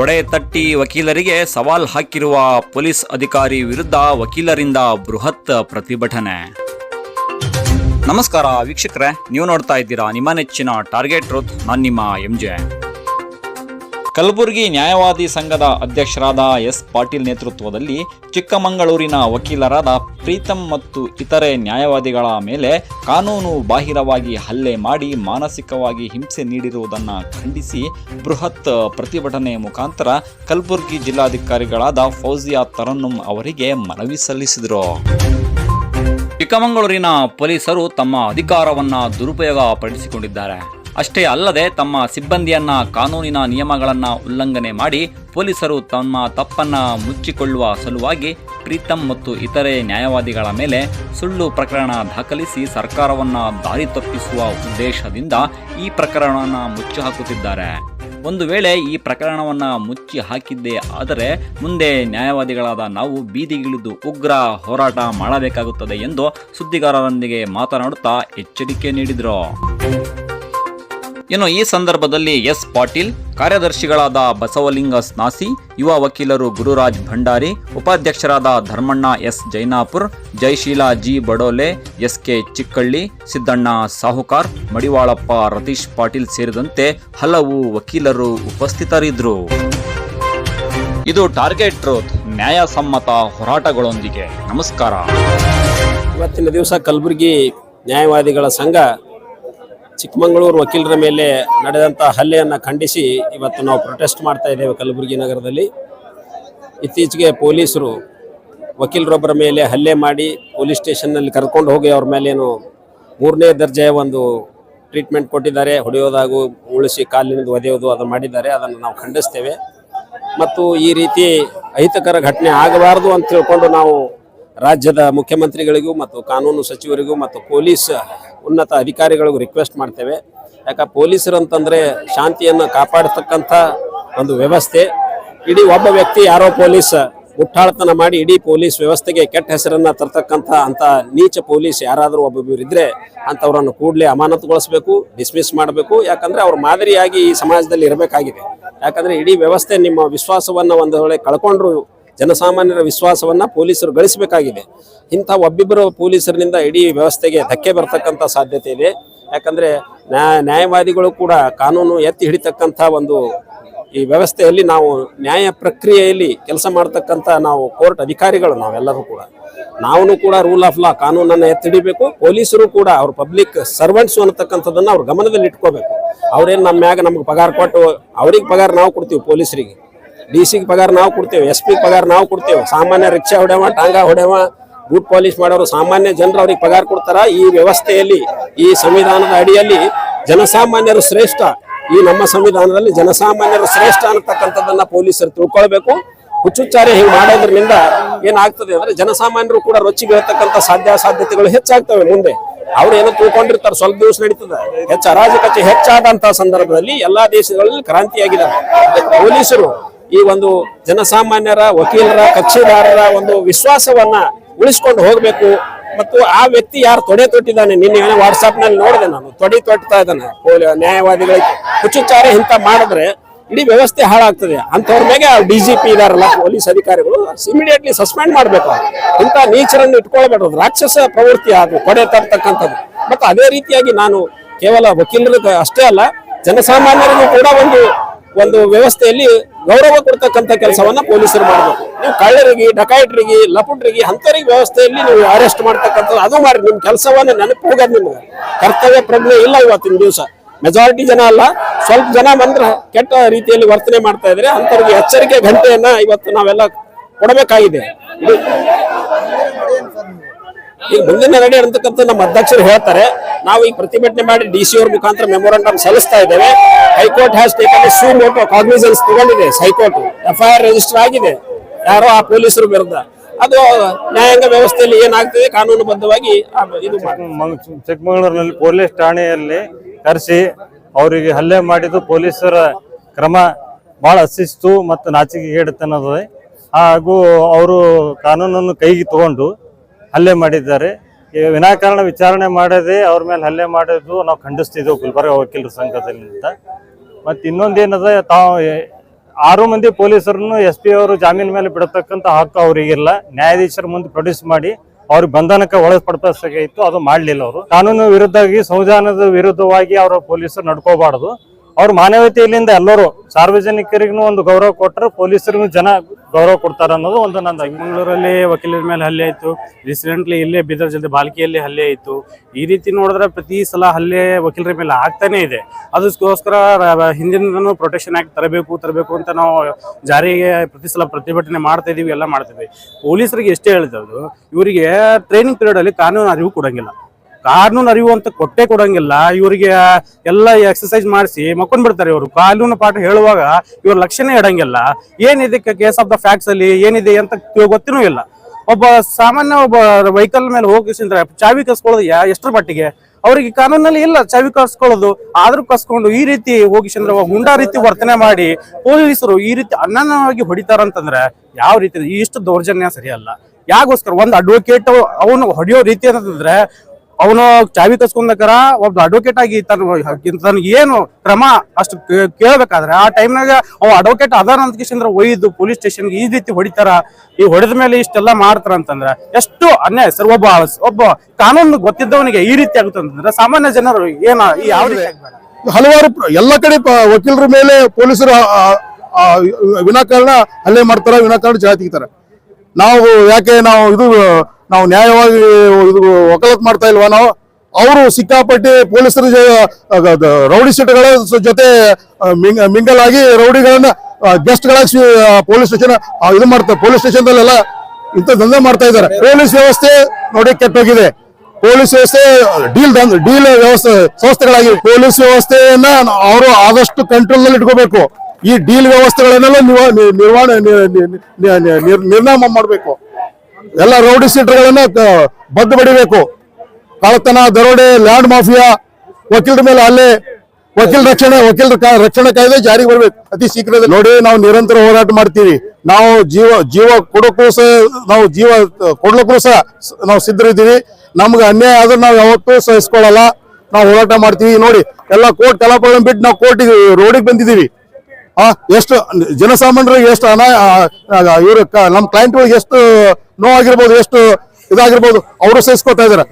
ತೊಡೆ ತಟ್ಟಿ ವಕೀಲರಿಗೆ ಸವಾಲ್ ಹಾಕಿರುವ ಪೊಲೀಸ್ ಅಧಿಕಾರಿ ವಿರುದ್ಧ ವಕೀಲರಿಂದ ಬೃಹತ್ ಪ್ರತಿಭಟನೆ. ನಮಸ್ಕಾರ ವೀಕ್ಷಕರೇ, ನೀವು ನೋಡ್ತಾ ಇದ್ದೀರಾ ನಿಮ್ಮ ನೆಚ್ಚಿನ ಟಾರ್ಗೆಟ್ ರೂತ್ ನಾನು ನಿಮ್ಮ ಎಂ ಜೆ. ಕಲಬುರಗಿ ನ್ಯಾಯವಾದಿ ಸಂಘದ ಅಧ್ಯಕ್ಷರಾದ ಎಸ್ ಪಾಟೀಲ್ ನೇತೃತ್ವದಲ್ಲಿ ಚಿಕ್ಕಮಗಳೂರಿನ ವಕೀಲರಾದ ಪ್ರೀತಮ್ ಮತ್ತು ಇತರೆ ನ್ಯಾಯವಾದಿಗಳ ಮೇಲೆ ಕಾನೂನು ಬಾಹಿರವಾಗಿ ಹಲ್ಲೆ ಮಾಡಿ ಮಾನಸಿಕವಾಗಿ ಹಿಂಸೆ ನೀಡಿರುವುದನ್ನು ಖಂಡಿಸಿ ಬೃಹತ್ ಪ್ರತಿಭಟನೆ ಮುಖಾಂತರ ಕಲಬುರಗಿ ಜಿಲ್ಲಾಧಿಕಾರಿಗಳಾದ ಫೌಜಿಯಾ ತರನ್ನುಂ ಅವರಿಗೆ ಮನವಿ ಸಲ್ಲಿಸಿದರು. ಚಿಕ್ಕಮಗಳೂರಿನ ಪೊಲೀಸರು ತಮ್ಮ ಅಧಿಕಾರವನ್ನು ದುರುಪಯೋಗ ಪಡಿಸಿಕೊಂಡಿದ್ದಾರೆ ಅಷ್ಟೇ ಅಲ್ಲದೆ ತಮ್ಮ ಸಿಬ್ಬಂದಿಯನ್ನ ಕಾನೂನಿನ ನಿಯಮಗಳನ್ನು ಉಲ್ಲಂಘನೆ ಮಾಡಿ ಪೊಲೀಸರು ತಮ್ಮ ತಪ್ಪನ್ನ ಮುಚ್ಚಿಕೊಳ್ಳುವ ಸಲುವಾಗಿ ಪ್ರೀತಮ್ ಮತ್ತು ಇತರೆ ನ್ಯಾಯವಾದಿಗಳ ಮೇಲೆ ಸುಳ್ಳು ಪ್ರಕರಣ ದಾಖಲಿಸಿ ಸರ್ಕಾರವನ್ನ ದಾರಿ ತಪ್ಪಿಸುವ ಉದ್ದೇಶದಿಂದ ಈ ಪ್ರಕರಣವನ್ನು ಮುಚ್ಚಿ ಹಾಕುತ್ತಿದ್ದಾರೆ. ಒಂದು ವೇಳೆ ಈ ಪ್ರಕರಣವನ್ನು ಮುಚ್ಚಿ ಹಾಕಿದ್ದೇ ಆದರೆ ಮುಂದೆ ನ್ಯಾಯವಾದಿಗಳಾದ ನಾವು ಬೀದಿಗಿಳಿದು ಉಗ್ರ ಹೋರಾಟ ಮಾಡಬೇಕಾಗುತ್ತದೆ ಎಂದು ಸುದ್ದಿಗಾರರೊಂದಿಗೆ ಮಾತನಾಡುತ್ತಾ ಎಚ್ಚರಿಕೆ ನೀಡಿದರು. ಇನ್ನು ಈ ಸಂದರ್ಭದಲ್ಲಿ ಎಸ್ ಪಾಟೀಲ್, ಕಾರ್ಯದರ್ಶಿಗಳಾದ ಬಸವಲಿಂಗ ಸ್ನಾಸಿ, ಯುವ ವಕೀಲರು ಗುರುರಾಜ್ ಭಂಡಾರಿ, ಉಪಾಧ್ಯಕ್ಷರಾದ Dharmanna S Jainapur Jaisheela G Badole S K Chikkalli, Siddanna Sahukar, Madivalappa Ratheesh Patil ಸೇರಿದಂತೆ ಹಲವು ವಕೀಲರು ಉಪಸ್ಥಿತರಿದ್ದರು. ಇದು ಟಾರ್ಗೆಟ್ ಟ್ರೂತ್, ನ್ಯಾಯಸಮ್ಮತ ಹೋರಾಟಗಳೊಂದಿಗೆ. ನಮಸ್ಕಾರ. ಇವತ್ತಿನ ದಿವಸ ಕಲಬುರಗಿ ನ್ಯಾಯವಾದಿಗಳ ಸಂಘ ಚಿಕ್ಕಮಗಳೂರು ವಕೀಲರ ಮೇಲೆ ನಡೆದಂಥ ಹಲ್ಲೆಯನ್ನು ಖಂಡಿಸಿ ಇವತ್ತು ನಾವು ಪ್ರೊಟೆಸ್ಟ್ ಮಾಡ್ತಾ ಇದ್ದೇವೆ ಕಲಬುರಗಿ ನಗರದಲ್ಲಿ. ಇತ್ತೀಚೆಗೆ ಪೊಲೀಸರು ವಕೀಲರೊಬ್ಬರ ಮೇಲೆ ಹಲ್ಲೆ ಮಾಡಿ ಪೊಲೀಸ್ ಸ್ಟೇಷನ್ನಲ್ಲಿ ಕರ್ಕೊಂಡು ಹೋಗಿ ಅವ್ರ ಮೇಲೇನು ಮೂರನೇ ದರ್ಜೆಯ ಒಂದು ಟ್ರೀಟ್ಮೆಂಟ್ ಕೊಟ್ಟಿದ್ದಾರೆ. ಹೊಡೆಯೋದಾಗೂ, ಉಳಿಸಿ ಕಾಲಿನಿಂದ ಒದೆಯೋದು ಅದನ್ನು ಮಾಡಿದ್ದಾರೆ. ಅದನ್ನು ನಾವು ಖಂಡಿಸ್ತೇವೆ. ಮತ್ತು ಈ ರೀತಿ ಅಹಿತಕರ ಘಟನೆ ಆಗಬಾರದು ಅಂತ ತಿಳ್ಕೊಂಡು ನಾವು ರಾಜ್ಯದ ಮುಖ್ಯಮಂತ್ರಿಗಳಿಗೂ ಮತ್ತು ಕಾನೂನು ಸಚಿವರಿಗೂ ಮತ್ತು ಪೊಲೀಸ್ ಉನ್ನತ ಅಧಿಕಾರಿಗಳಿಗೂ ರಿಕ್ವೆಸ್ಟ್ ಮಾಡ್ತೇವೆ. ಯಾಕೆ ಪೊಲೀಸರು ಅಂತಂದರೆ ಶಾಂತಿಯನ್ನು ಕಾಪಾಡತಕ್ಕಂಥ ಒಂದು ವ್ಯವಸ್ಥೆ. ಇಡೀ ಒಬ್ಬ ವ್ಯಕ್ತಿ ಯಾರೋ ಪೊಲೀಸ್, ಮುಟ್ಟಾಳತನ ಮಾಡಿ ಇಡೀ ಪೊಲೀಸ್ ವ್ಯವಸ್ಥೆಗೆ ಕೆಟ್ಟ ಹೆಸರನ್ನು ತರ್ತಕ್ಕಂಥ ಅಂಥ ನೀಚ ಪೊಲೀಸ್ ಯಾರಾದರೂ ಒಬ್ಬೊಬ್ಬರಿದ್ದರೆ ಅಂಥವ್ರನ್ನು ಕೂಡಲೇ ಅಮಾನತುಗೊಳಿಸಬೇಕು ಡಿಸ್ಮಿಸ್ ಮಾಡಬೇಕು. ಯಾಕಂದರೆ ಅವ್ರ ಮಾದರಿಯಾಗಿ ಈ ಸಮಾಜದಲ್ಲಿ ಇರಬೇಕಾಗಿದೆ. ಯಾಕಂದರೆ ಇಡೀ ವ್ಯವಸ್ಥೆ ನಿಮ್ಮ ವಿಶ್ವಾಸವನ್ನು ಒಂದು ವೇಳೆ ಕಳ್ಕೊಂಡ್ರು ಜನಸಾಮಾನ್ಯರ ವಿಶ್ವಾಸವನ್ನು ಪೊಲೀಸರು ಗಳಿಸಬೇಕಾಗಿದೆ. ಇಂಥ ಒಬ್ಬಿಬ್ಬರು ಪೊಲೀಸರಿನಿಂದ ಇಡೀ ವ್ಯವಸ್ಥೆಗೆ ಧಕ್ಕೆ ಬರ್ತಕ್ಕಂಥ ಸಾಧ್ಯತೆ ಇದೆ. ಯಾಕಂದರೆ ನ್ಯಾಯ ನ್ಯಾಯವಾದಿಗಳು ಕೂಡ ಕಾನೂನು ಎತ್ತಿ ಹಿಡಿತಕ್ಕಂಥ ಒಂದು ಈ ವ್ಯವಸ್ಥೆಯಲ್ಲಿ ನಾವು ನ್ಯಾಯ ಪ್ರಕ್ರಿಯೆಯಲ್ಲಿ ಕೆಲಸ ಮಾಡ್ತಕ್ಕಂಥ ನಾವು ಕೋರ್ಟ್ ಅಧಿಕಾರಿಗಳು ನಾವೆಲ್ಲರೂ ಕೂಡ. ನಾವು ಕೂಡ ರೂಲ್ ಆಫ್ ಲಾ ಕಾನೂನನ್ನು ಎತ್ತಿಡಿಬೇಕು ಪೊಲೀಸರು ಕೂಡ ಅವ್ರ ಪಬ್ಲಿಕ್ ಸರ್ವೆಂಟ್ಸು ಅನ್ನತಕ್ಕಂಥದ್ದನ್ನು ಅವ್ರ ಗಮನದಲ್ಲಿ ಇಟ್ಕೋಬೇಕು ಅವ್ರೇನು ನಮ್ಮ ಮ್ಯಾಗ ನಮ್ಗೆ ಪಗಾರ ಕೊಟ್ಟು ಅವ್ರಿಗೆ ಪಗಾರ ನಾವು ಕೊಡ್ತೀವಿ ಪೊಲೀಸರಿಗೆ. ಡಿ ಸಿಗೆ ಪಗಾರ ನಾವು ಕೊಡ್ತೇವೆ, ಎಸ್ ಪಿ ಪಗಾರ ನಾವು ಕೊಡ್ತೇವೆ. ಸಾಮಾನ್ಯ ರಿಕ್ಷಾ ಹೊಡೆವ, ಟಾಂಗಾ ಹೊಡೆವ, ಬೂಟ್ ಪಾಲಿಶ್ ಮಾಡೋರು ಸಾಮಾನ್ಯ ಜನರು ಅವ್ರಿಗೆ ಪಗಾರ ಕೊಡ್ತಾರ. ಈ ವ್ಯವಸ್ಥೆಯಲ್ಲಿ, ಈ ಸಂವಿಧಾನದ ಅಡಿಯಲ್ಲಿ ಜನಸಾಮಾನ್ಯರು ಶ್ರೇಷ್ಠ. ಈ ನಮ್ಮ ಸಂವಿಧಾನದಲ್ಲಿ ಜನಸಾಮಾನ್ಯರು ಶ್ರೇಷ್ಠ ಅನ್ನತಕ್ಕಂಥದ್ದನ್ನ ಪೊಲೀಸರು ತಿಳ್ಕೊಳ್ಬೇಕು. ಹುಚ್ಚುಚ್ಚಾರೆ ಹಿಂಗೆ ಮಾಡೋದ್ರಿಂದ ಏನಾಗ್ತದೆ ಅಂದ್ರೆ ಜನಸಾಮಾನ್ಯರು ಕೂಡ ರೊಚ್ಚಿ ಬೀಳತಕ್ಕಂಥ ಸಾಧ್ಯ ಸಾಧ್ಯತೆಗಳು ಹೆಚ್ಚಾಗ್ತವೆ ಮುಂದೆ. ಅವ್ರು ಏನೋ ತಿಳ್ಕೊಂಡಿರ್ತಾರೆ, ಸ್ವಲ್ಪ ದಿವಸ ನಡೀತದೆ. ಹೆಚ್ಚು ಅರಾಜಕತೆ ಹೆಚ್ಚಾದಂತಹ ಸಂದರ್ಭದಲ್ಲಿ ಎಲ್ಲಾ ದೇಶಗಳಲ್ಲಿ ಕ್ರಾಂತಿಯಾಗಿದ್ದಾರೆ. ಪೊಲೀಸರು ಈ ಒಂದು ಜನಸಾಮಾನ್ಯರ, ವಕೀಲರ ಕಕ್ಷಿದಾರರ ಒಂದು ವಿಶ್ವಾಸವನ್ನ ಉಳಿಸ್ಕೊಂಡು ಹೋಗ್ಬೇಕು. ಮತ್ತು ಆ ವ್ಯಕ್ತಿ ಯಾರು ತೊಡೆ ತೊಟ್ಟಿದ್ದಾನೆ? ನಿನ್ನೆ ವಾಟ್ಸಾಪ್ನಲ್ಲಿ ನೋಡಿದೆ ನಾನು. ತೊಡೆ ತೊಟ್ತಾ ಇದ್ದಾನೆ. ನ್ಯಾಯವಾದಿಗಳಿಗೆ ಹುಚ್ಚುಚ್ಚಾರ ಇಂಥ ಮಾಡಿದ್ರೆ ಇಡೀ ವ್ಯವಸ್ಥೆ ಹಾಳಾಗ್ತದೆ. ಅಂಥವ್ರ ಮೇಲೆ ಡಿ ಜಿ ಪಿ ಇದಾರಲ್ಲ, ಪೊಲೀಸ್ ಅಧಿಕಾರಿಗಳು ಇಮಿಡಿಯೇಟ್ಲಿ ಸಸ್ಪೆಂಡ್ ಮಾಡಬೇಕು ಇಂಥ ನೀಚರನ್ನು ಇಟ್ಕೊಳ್ಬೇಡ ರಾಕ್ಷಸ ಪ್ರವೃತ್ತಿ ಅದು ಕೊಡೆ ತರ್ತಕ್ಕಂಥದ್ದು. ಮತ್ತು ಅದೇ ರೀತಿಯಾಗಿ ನಾನು ಕೇವಲ ವಕೀಲರಿಗೆ ಅಷ್ಟೇ ಅಲ್ಲ, ಜನಸಾಮಾನ್ಯರಿಗೂ ಕೂಡ ಒಂದು ಒಂದು ವ್ಯವಸ್ಥೆಯಲ್ಲಿ ಗೌರವ ಕೊಡ್ತಕ್ಕಂಥ ಕೆಲಸವನ್ನ ಪೊಲೀಸರು ಮಾಡಬೇಕು. ನೀವು ಕಳ್ಳರಿಗೆ ಡಕಾಯಿಟ್ರಿಗೆ ಲಪುಟ್ರಿಗೆ ಅಂಥವ್ರಿಗೆ ವ್ಯವಸ್ಥೆಯಲ್ಲಿ ನೀವು ಅರೆಸ್ಟ್ ಮಾಡ್ತಕ್ಕಂಥದ್ದು, ಅದು ಮಾಡಿ ನಿಮ್ಮ ಕೆಲಸವನ್ನ ನೆನಪು ಹೋಗೋದು ನಿಮ್ಗೆ. ಕರ್ತವ್ಯ ಪ್ರಜ್ಞೆ ಇಲ್ಲ ಇವತ್ತಿನ ದಿವಸ. ಮೆಜಾರಿಟಿ ಜನ ಅಲ್ಲ, ಸ್ವಲ್ಪ ಜನ ಬಂದ್ರೆ ಕೆಟ್ಟ ರೀತಿಯಲ್ಲಿ ವರ್ತನೆ ಮಾಡ್ತಾ ಇದ್ರೆ ಅಂಥವ್ರಿಗೆ ಎಚ್ಚರಿಕೆ ಗಂಟೆಯನ್ನ ಇವತ್ತು ನಾವೆಲ್ಲ ಕೊಡಬೇಕಾಗಿದೆ. ಈಗ ಮುಂದಿನ ನಡೆ ಅಂತಕ್ಕಂಥ ನಮ್ಮ ಅಧ್ಯಕ್ಷರು ಹೇಳ್ತಾರೆ ನಾವು ಈಗ ಪ್ರತಿಭಟನೆ ಮಾಡಿ ಡಿ ಸಿ ಅವ್ರ ಮುಖಾಂತರ ಮೆಮೊರಾಂಡಮ್ ಸಲ್ಲಿಸ್ತಾ ಇದ್ದೇವೆ. High court has taken suo motu cognisance ತಗೊಂಡಿದೆ high court F I R register ಆಗಿದೆ. ಯಾರೋ ಆ ಪೊಲೀಸರು ವಿರುದ್ಧ. ಅದು ನ್ಯಾಯಾಂಗ ವ್ಯವಸ್ಥೆಯಲ್ಲಿ ಏನಾಗ್ತದೆ ಕಾನೂನುಬದ್ಧವಾಗಿ ಇದು ಚಿಕ್ಕಮಗಳೂರಿನಲ್ಲಿ ಪೊಲೀಸ್ ಠಾಣೆಯಲ್ಲಿ ಕರೆಸಿ ಅವರಿಗೆ ಹಲ್ಲೆ ಮಾಡಿದ್ದು ಪೊಲೀಸರ ಕ್ರಮ ಬಹಳ ಅಸಿಸ್ತು ಮತ್ತು ನಾಚಿಕೆಗೇಡುತನದ ಹಾಗೂ ಅವರು ಕಾನೂನನ್ನು ಕೈಗೆ ತಗೊಂಡು ಹಲ್ಲೆ ಮಾಡಿದ್ದಾರೆ. ವಿನಾಕಾರಣ ವಿಚಾರಣೆ ಮಾಡದೆ ಅವ್ರ ಮೇಲೆ ಹಲ್ಲೆ ಮಾಡೋದು ನಾವು ಖಂಡಿಸ್ತಿದ್ದೆವು ಗುಲ್ಬರ್ಗ ವಕೀಲರ ಅಂತ. ಮತ್ತು ಇನ್ನೊಂದೇನದ ತಾವು ಆರು ಮಂದಿ ಪೊಲೀಸರನ್ನು ಎಸ್ ಪಿ ಅವರು ಜಾಮೀನು ಮೇಲೆ ಬಿಡತಕ್ಕಂಥ ಹಕ್ಕು ಅವರಿಗಿಲ್ಲ ನ್ಯಾಯಾಧೀಶರ ಮುಂದೆ ಪ್ರೊಡ್ಯೂಸ್ ಮಾಡಿ ಅವ್ರಿಗೆ ಬಂಧನಕ್ಕೆ ಒಳಪಡಿಸಬೇಕಾಗಿತ್ತು ಅದು ಮಾಡಲಿಲ್ಲ ಅವರು. ಕಾನೂನು ವಿರುದ್ಧವಾಗಿ ಸಂವಿಧಾನದ ವಿರುದ್ಧವಾಗಿ ಅವರ ಪೊಲೀಸರು ನಡ್ಕೋಬಾರದು. ಅವ್ರ ಮಾನವೀಯತೆಯಿಂದ ಎಲ್ಲರೂ ಸಾರ್ವಜನಿಕರಿಗೂ ಒಂದು ಗೌರವ ಕೊಟ್ಟರು, ಪೊಲೀಸರಿಗೂ ಜನ ಗೌರವ ಕೊಡ್ತಾರೆ ಅನ್ನೋದು ಒಂದು ನಂದ. ಬೆಂಗಳೂರಲ್ಲಿ ವಕೀಲರ ಮೇಲೆ ಹಲ್ಲೆ ಆಯ್ತು ರೀಸೆಂಟ್ಲಿ ಇಲ್ಲೇ ಬೀದರ್ ಜಲ್ದಿ ಬಾಲ್ಕಿಯಲ್ಲಿ ಹಲ್ಲೆ ಆಯ್ತು. ಈ ರೀತಿ ನೋಡಿದ್ರೆ ಪ್ರತಿ ಸಲ ಹಲ್ಲೆ ವಕೀಲರ ಮೇಲೆ ಆಗ್ತಾನೆ ಇದೆ. ಅದಕ್ಕೋಸ್ಕರ ಹಿಂದಿನ ಪ್ರೊಟೆಕ್ಷನ್ ಆಕ್ಟ್ ತರಬೇಕು ತರಬೇಕು ಅಂತ ನಾವು ಜಾರಿಗೆ ಪ್ರತಿ ಸಲ ಪ್ರತಿಭಟನೆ ಮಾಡ್ತಾ ಇದೀವಿ, ಎಲ್ಲ ಮಾಡ್ತೀವಿ ಪೊಲೀಸರಿಗೆ ಎಷ್ಟೇ ಹೇಳ್ತಾ ಇವರಿಗೆ ಟ್ರೈನಿಂಗ್ ಪೀರಿಯಡ್ ಅಲ್ಲಿ ಕಾನೂನು ಅರಿವು ಕೊಡಂಗಿಲ್ಲ. ಕಾನೂನು ಅರಿವು ಅಂತ ಕೊಟ್ಟೆ ಕೊಡಂಗಿಲ್ಲ. ಇವರಿಗೆ ಎಲ್ಲ ಎಕ್ಸಸೈಸ್ ಮಾಡಿಸಿ ಮಕ್ಕೊಂಡ್ ಬಿಡ್ತಾರೆ ಇವರು. ಕಾನೂನು ಪಾಠ ಹೇಳುವಾಗ ಇವ್ರ ಲಕ್ಷಣೆ ಇಡಂಗಿಲ್ಲ. ಏನಿದೆ ಕೇಸ್ ಆಫ್ ದ ಫ್ಯಾಕ್ಟ್ಸ್ ಅಲ್ಲಿ, ಏನಿದೆ ಅಂತ ಗೊತ್ತಿನೂ ಇಲ್ಲ. ಒಬ್ಬ ಸಾಮಾನ್ಯ ಒಬ್ಬ ವೆಹಿಕಲ್ ಮೇಲೆ ಹೋಗಿಸಿದ್ರೆ ಚಾವಿ ಕಸ್ಕೊಳ್ಳೋದು ಯಾ ಎಷ್ಟರ ಮಟ್ಟಿಗೆ? ಅವರಿಗೆ ಕಾನೂನಲ್ಲಿ ಇಲ್ಲ ಚಾವಿ ಕಸ್ಕೊಳ್ಳೋದು ಆದ್ರೂ ಕಸ್ಕೊಂಡು ಈ ರೀತಿ ಹೋಗಿಸಂದ್ರೆ ಗುಂಡಾ ರೀತಿ ವರ್ತನೆ ಮಾಡಿ ಪೊಲೀಸರು ಈ ರೀತಿ ಅನನ್ಯವಾಗಿ ಹೊಡಿತಾರಂತಂದ್ರೆ ಯಾವ ರೀತಿ? ಇಷ್ಟು ದೌರ್ಜನ್ಯ ಸರಿಯಲ್ಲ. ಯಾಕೋಸ್ಕರ? ಒಂದು ಅಡ್ವೊಕೇಟ್ ಅವನು ಹೊಡೆಯೋ ರೀತಿ ಅಂತಂದ್ರೆ ಅವನು ಚಾವಿ ಕಸ್ಕೊಂಡಕರ ಒಬ್ಬ ಅಡ್ವೊಕೇಟ್ ಆಗಿ ತನಗೆ ಏನು ಕ್ರಮ ಅಷ್ಟು ಕೇಳ್ಬೇಕಾದ್ರೆ ಆ ಟೈಮ್ನಾಗ ಅವ ಅಡ್ವೊಕೇಟ್ ಅದಾರ ಅಂತ ಕಿಶಂದ್ರ ಒಯ್ದು ಪೊಲೀಸ್ ಸ್ಟೇಷನ್ಗೆ ಈ ರೀತಿ ಹೊಡಿತಾರ. ಈ ಹೊಡೆದ ಮೇಲೆ ಇಷ್ಟೆಲ್ಲ ಮಾಡ್ತಾರ ಅಂತಂದ್ರೆ ಎಷ್ಟು ಅನ್ಯಾಯ ಸರ್ ಒಬ್ಬ ಒಬ್ಬ ಕಾನೂನು ಗೊತ್ತಿದ್ದವನಿಗೆ ಈ ರೀತಿ ಆಗುತ್ತೆ ಅಂತಂದ್ರೆ ಸಾಮಾನ್ಯ ಜನರು ಏನ ಯಾವ ಹಲವಾರು ಎಲ್ಲ ಕಡೆ ವಕೀಲರ ಮೇಲೆ ಪೊಲೀಸರು ವಿನಾಕಾರಣ ಹಲ್ಲೆ ಮಾಡ್ತಾರ, ವಿನಾಕಾರಣ ಜಾತಿ ತೆಗಿತಾರೆ ನಾವು ಯಾಕೆ ನಾವು ಇದು ನಾವು ನ್ಯಾಯವಾಗಿ ಇದು ಮಾಡ್ತಾ ಇಲ್ವಾ ನಾವು ಅವರು ಸಿಕ್ಕಾಪಟ್ಟಿ ಪೊಲೀಸರ ರೌಡಿ ಸೀಟ್ಗಳ ಜೊತೆ ಮಿಂಗಲ್ ಆಗಿ ರೌಡಿಗಳನ್ನ ಗೆಸ್ಟ್ಗಳಾಗಿ ಪೊಲೀಸ್ ಸ್ಟೇಷನ್ ಇದು ಮಾಡ್ತಾರೆ ಪೊಲೀಸ್ ಸ್ಟೇಷನ್ದಲ್ಲೆಲ್ಲ ಇಂಥ ದಂಧೆ ಮಾಡ್ತಾ ಇದ್ದಾರೆ ಪೊಲೀಸ್ ವ್ಯವಸ್ಥೆ ನೋಡಿ ಕೆಟ್ಟೋಗಿದೆ ಪೊಲೀಸ್ ವ್ಯವಸ್ಥೆ ಡೀಲ್ ಡೀಲ್ ವ್ಯವಸ್ಥೆ ಸಂಸ್ಥೆಗಳಾಗಿ ಪೊಲೀಸ್ ವ್ಯವಸ್ಥೆಯನ್ನ ಅವರು ಆದಷ್ಟು ಕಂಟ್ರೋಲ್ನಲ್ಲಿ ಇಟ್ಕೋಬೇಕು ಈ ಡೀಲ್ ವ್ಯವಸ್ಥೆಗಳನ್ನೆಲ್ಲ ನಿರ್ವಹಣೆ ನಿರ್ನಾಮ ಮಾಡಬೇಕು ಎಲ್ಲ ರೌಡಿ ಸೀಟರ್ಗಳನ್ನ ಬದ್ದು ಬಡಿಬೇಕು. ಕಳತನ ದರೋಡೆ, ಲ್ಯಾಂಡ್ ಮಾಫಿಯಾ, ವಕೀಲರ ಮೇಲೆ ಅಲ್ಲೇ ವಕೀಲ ರಕ್ಷಣೆ, ವಕೀಲರ ರಕ್ಷಣೆ ಕಾಯ್ದೆ ಜಾರಿಗೆ ಬರ್ಬೇಕು. ಅತಿ ಶೀಘ್ರದಲ್ಲಿ. ನೋಡಿ, ನಾವು ನಿರಂತರ ಹೋರಾಟ ಮಾಡ್ತೀವಿ. ನಾವು ಜೀವ ಜೀವ ಕೊಡೋಕ್ಕೂ ಸಹ, ನಾವು ಜೀವ ಕೊಡ್ಲಿಕ್ಕೂ ಸಹ ನಾವು ಸಿದ್ಧರಿದ್ದೀವಿ. ನಮ್ಗೆ ಅನ್ಯಾಯ ಆದ್ರೆ ನಾವು ಯಾವತ್ತೂ ಸಹಿಸ್ಕೊಳ್ಳಲ್ಲ. ನಾವು ಹೋರಾಟ ಮಾಡ್ತೀವಿ. ನೋಡಿ, ಎಲ್ಲ ಕೋರ್ಟ್ ಕಲಾಪಗಳನ್ನ ಬಿಟ್ಟು ನಾವು ಕೋರ್ಟಿಗೆ, ರೋಡಿಗೆ ಬಂದಿದ್ದೀವಿ. ಎಷ್ಟು ಜನಸಾಮಾನ್ಯರಿಗೆ ಎಷ್ಟು ಅನಾ ಇವರು ನಮ್ಮ ಕ್ಲೈಂಟ್ಗಳಿಗೆ ಎಷ್ಟು ನೋವಾಗಿರ್ಬೋದು ಎಷ್ಟು ಇದಾಗಿರ್ಬೋದು ಅವರು ಸಹಿಸ್ಕೊತಾ ಇದಾರೆ.